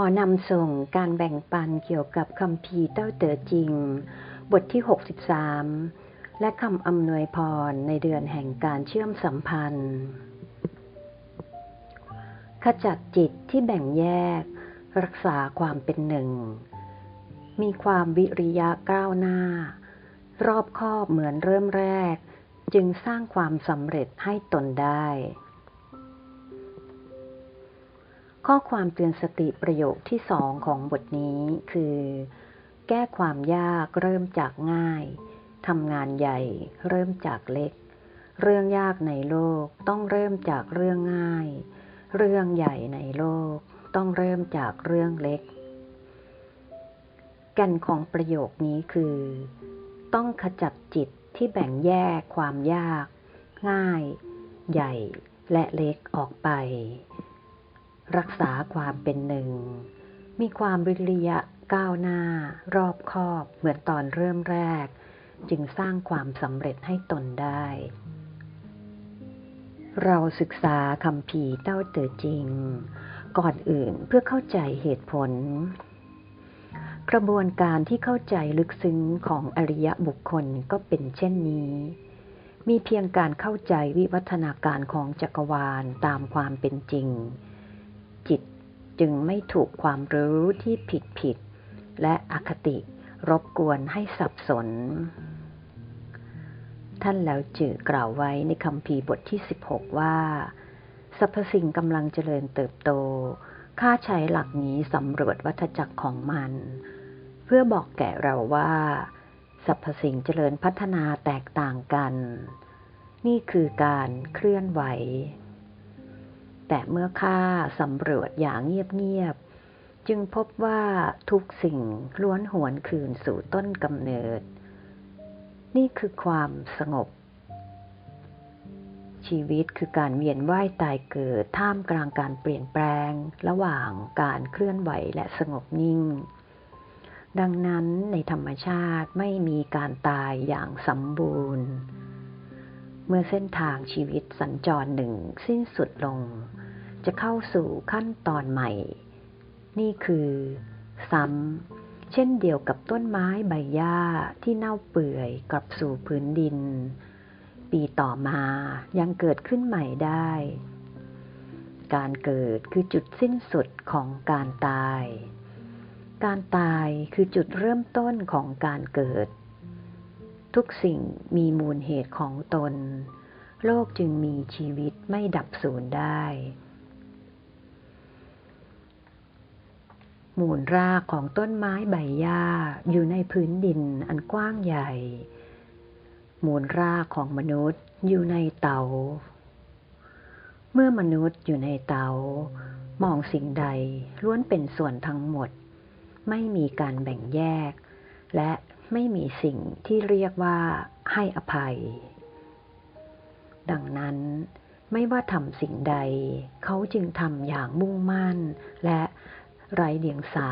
อนำส่งการแบ่งปันเกี่ยวกับคำพีเต้าเต๋อจริง บทที่ 63 และคำอำนวยพรในเดือนแห่งการเชื่อมสัมพันธ์ ขจัดจิตที่แบ่งแยก รักษาความเป็นหนึ่ง มีความวิริยะก้าวหน้า รอบคอบเหมือนเริ่มแรก จึงสร้างความสำเร็จให้ตนได้ ข้อความเตือนสติประโยคที่สองของบทนี้คือ แก้ความยากเริ่มจากง่ายทำงานใหญ่เริ่มจากเล็ก เรื่องยากในโลกต้องเริ่มจากเรื่องง่าย เรื่องใหญ่ในโลกต้องเริ่มจากเรื่องเล็กแก่นของประโยคนี้คือ ต้องขจัดจิตที่แบ่งแยกความยาก ง่าย ใหญ่และเล็กออกไป รักษาความเป็นหนึ่ง มีความวิริยะก้าวหน้า รอบคอบเหมือนตอนเริ่มแรก จึงสร้างความสำเร็จให้ตนได้ เราศึกษาคำผีเต้าเต๋อจริง ก่อนอื่นเพื่อเข้าใจเหตุผล กระบวนการที่เข้าใจลึกซึ้งของอริยบุคคลก็เป็นเช่นนี้มีเพียงการเข้าใจวิวัฒนาการของจักรวาลตามความเป็นจริง จิตจึงไม่ถูกความรู้ที่ผิดผิด และอคติรบกวนให้สับสน ท่านแล้วจือกล่าวไว้ในคำพีบทที่ 16 ว่าสรรพสิ่งกำลังเจริญเติบโต ข้าใช้หลักนี้สำรวจวัฏจักรของมัน เพื่อบอกแก่เราว่าสรรพสิ่งเจริญพัฒนาแตกต่างกัน นี่คือการเคลื่อนไหว แต่เมื่อข้าสำรวจอย่างเงียบๆ จึงพบว่าทุกสิ่งล้วนหวนคืนสู่ต้นกำเนิด นี่คือความสงบ ชีวิตคือการเวียนว่ายตายเกิดท่ามกลางการเปลี่ยนแปลง ระหว่างการเคลื่อนไหวและสงบนิ่ง ดังนั้นในธรรมชาติไม่มีการตายอย่างสมบูรณ์ เมื่อเส้นทางชีวิตสัญจรหนึ่งสิ้นสุดลง จะเข้าสู่ขั้นตอนใหม่ นี่คือ ซ้ำ เช่นเดียวกับต้นไม้ใบหญ้าที่เน่าเปื่อยกลับสู่พื้นดิน ปีต่อมายังเกิดขึ้นใหม่ได้ การเกิดคือจุดสิ้นสุดของการตาย การตายคือจุดเริ่มต้นของการเกิด ทุกสิ่งมีมูลเหตุของตน โลกจึงมีชีวิตไม่ดับสูญได้ มูลรากของต้นไม้ใบหญ้าอยู่ในพื้นดินอันกว้างใหญ่ มูลรากของมนุษย์อยู่ในเตา เมื่อมนุษย์อยู่ในเตามองสิ่งใดล้วนเป็นส่วนทั้งหมด ไม่มีการแบ่งแยก และ ไม่มีสิ่งที่เรียกว่าให้อภัย ดังนั้นไม่ว่าทำสิ่งใด เขาจึงทำอย่างมุ่งมั่นและไร้เดียงสา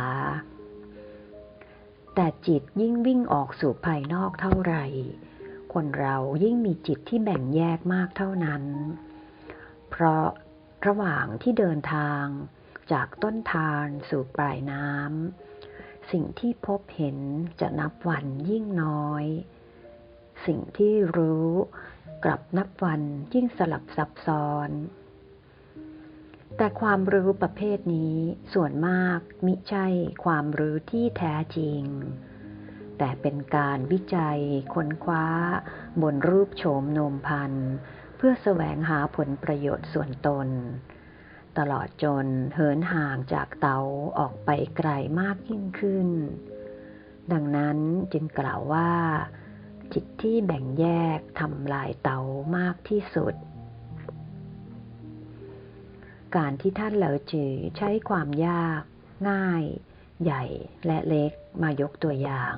แต่จิตยิ่งวิ่งออกสู่ภายนอกเท่าไหร่ คนเรายิ่งมีจิตที่แบ่งแยกมากเท่านั้น เพราะระหว่างที่เดินทางจากต้นทานสู่ปลายน้ำ สิ่งที่พบเห็นจะนับวันยิ่งน้อย สิ่งที่รู้กลับนับวันยิ่งสลับซับซ้อน แต่ความรู้ประเภทนี้ส่วนมากมิใช่ความรู้ที่แท้จริง แต่เป็นการวิจัยค้นคว้า บนรูปโฉมโนมพันเพื่อแสวงหาผลประโยชน์ส่วนตน ตลอดจนเหินห่างจากเตาออกไปไกลมากยิ่งขึ้น ดังนั้นจึงกล่าวว่า จิตที่แบ่งแยกทำลายเตามากที่สุด การที่ท่านเหลาจือใช้ความยาก ง่าย ใหญ่และเล็กมายกตัวอย่าง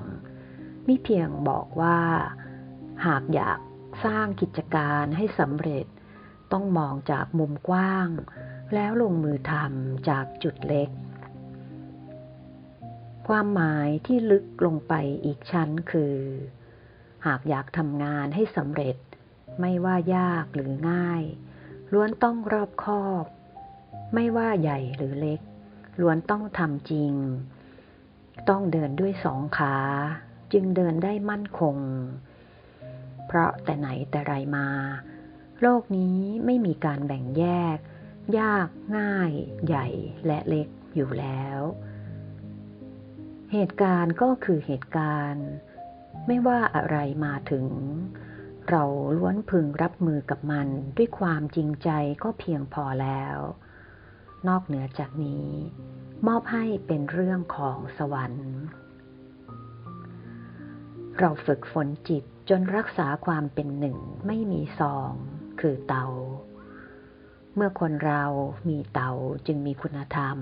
มิเพียงบอกว่า หากอยากสร้างกิจการให้สำเร็จ ต้องมองจากมุมกว้าง แล้วลงมือทำจากจุดเล็ก ความหมายที่ลึกลงไปอีกชั้นคือ หากอยากทำงานให้สำเร็จ ไม่ว่ายากหรือง่าย ล้วนต้องรอบคอบ ไม่ว่าใหญ่หรือเล็ก ล้วนต้องทำจริง ต้องเดินด้วยสองขา จึงเดินได้มั่นคง เพราะแต่ไหนแต่ไรมา โลกนี้ไม่มีการแบ่งแยก ยากง่าย ใหญ่และเล็กอยู่แล้ว เหตุการณ์ก็คือเหตุการณ์ ไม่ว่าอะไรมาถึง เราล้วนพึงรับมือกับมันด้วยความจริงใจก็เพียงพอแล้ว นอกเหนือจากนี้ มอบให้เป็นเรื่องของสวรรค์ เราฝึกฝนจิตจนรักษาความเป็นหนึ่งไม่มีสอง คือเตา เมื่อคนเรามีเตาจึงมีคุณธรรม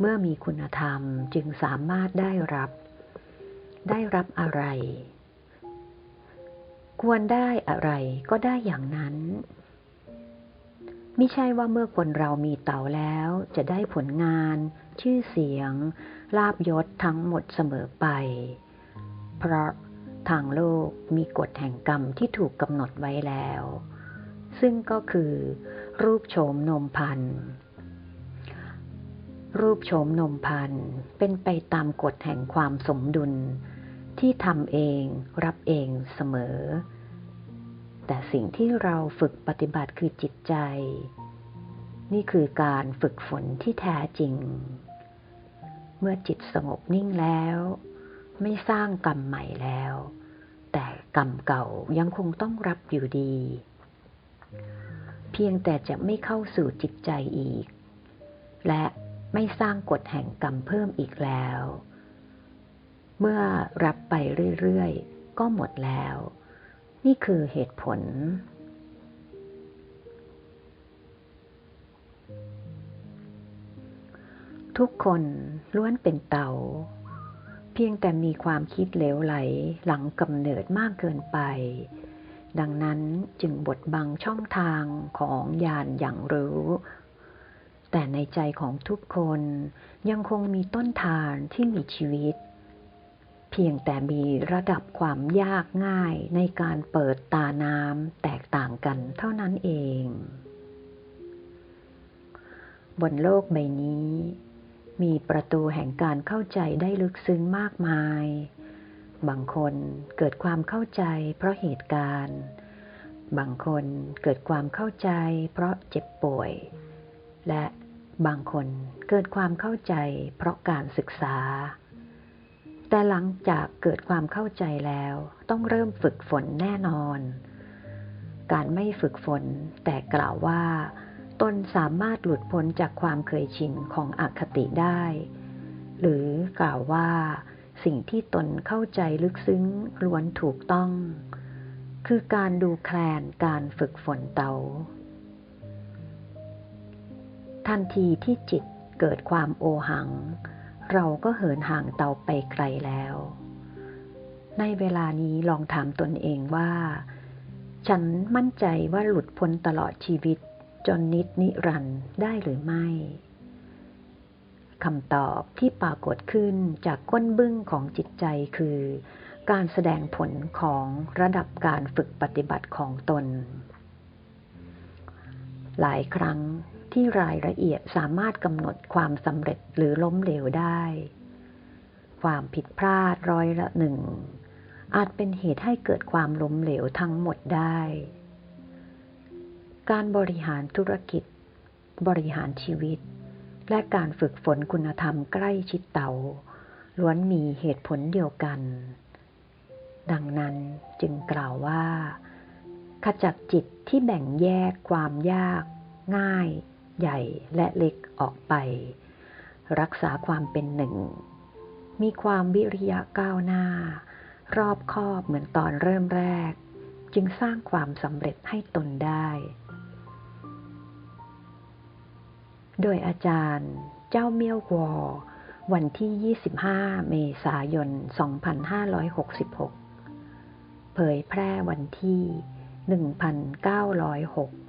เมื่อมีคุณธรรมจึงสามารถได้รับ ได้รับอะไร ควรได้อะไรก็ได้อย่างนั้นไม่ใช่ว่าเมื่อคนเรามีเต่าแล้วจะได้ผลงาน ชื่อเสียง ลาบยศทั้งหมดเสมอไป เพราะทางโลกมีกฎแห่งกรรมที่ถูกกำหนดไว้แล้ว ซึ่งก็คือ รูปโฉมนมพันธ์รูปโฉมนมพันธ์เป็นไปตามกฎแห่งความสมดุล ที่ทำเองรับเองเสมอ แต่สิ่งที่เราฝึกปฏิบัติคือจิตใจ นี่คือการฝึกฝนที่แท้จริง เมื่อจิตสงบนิ่งแล้ว ไม่สร้างกรรมใหม่แล้ว แต่กรรมเก่ายังคงต้องรับอยู่ดี เพียงแต่จะไม่เข้าสู่จิตใจอีก และไม่สร้างกฎแห่งกรรมเพิ่มอีกแล้ว เมื่อรับไปเรื่อยๆ ก็หมดแล้ว นี่คือเหตุผล ทุกคนล้วนเป็นเตาเพียงแต่มีความคิดเหลวไหลหลังกำเนิดมากเกินไป ดังนั้นจึงบดบังช่องทางของญาณอย่างรู้ แต่ในใจของทุกคนยังคงมีต้นทานที่มีชีวิต เพียงแต่มีระดับความยากง่ายในการเปิดตาน้ำแตกต่างกันเท่านั้นเอง บนโลกใบนี้ มีประตูแห่งการเข้าใจได้ลึกซึ้งมากมาย บางคนเกิดความเข้าใจเพราะเหตุการณ์ บางคนเกิดความเข้าใจเพราะเจ็บป่วย และบางคนเกิดความเข้าใจเพราะการศึกษา แต่หลังจากเกิดความเข้าใจแล้วต้องเริ่มฝึกฝนแน่นอน การไม่ฝึกฝนแต่กล่าวว่า ตนสามารถหลุดพ้นจากความเคยชินของอคติได้ หรือกล่าวว่า สิ่งที่ตนเข้าใจลึกซึ้งล้วนถูกต้อง คือการดูแคลนการฝึกฝนเตาทันทีที่จิตเกิดความโอหัง เราก็เหินห่างเตาไปไกลแล้ว ในเวลานี้ลองถามตนเองว่า ฉันมั่นใจว่าหลุดพ้นตลอดชีวิตจนนิดนิรันได้หรือไม่ คำตอบที่ปรากฏขึ้นจากก้นบึ้งของจิตใจคือ การแสดงผลของระดับการฝึกปฏิบัติของตน หลายครั้งที่รายละเอียดสามารถกำหนดความสำเร็จหรือล้มเหลวได้ ความผิดพลาดร้อยละหนึ่ง อาจเป็นเหตุให้เกิดความล้มเหลวทั้งหมดได้ การบริหารธุรกิจ บริหารชีวิต และการฝึกฝนคุณธรรมใกล้ชิดเตาล้วนมีเหตุผลเดียวกัน ดังนั้นจึงกล่าวว่า ขจัดจิตที่แบ่งแยกความยาก ง่าย ใหญ่และเล็กออกไป รักษาความเป็นหนึ่ง มีความวิริยะก้าวหน้า รอบคอบเหมือนตอนเริ่มแรก จึงสร้างความสำเร็จให้ตนได้ โดยอาจารย์เจ้าเมี่ยววอ วันที่ 25 เมษายน 2566 เผยแพร่วันที่ 1906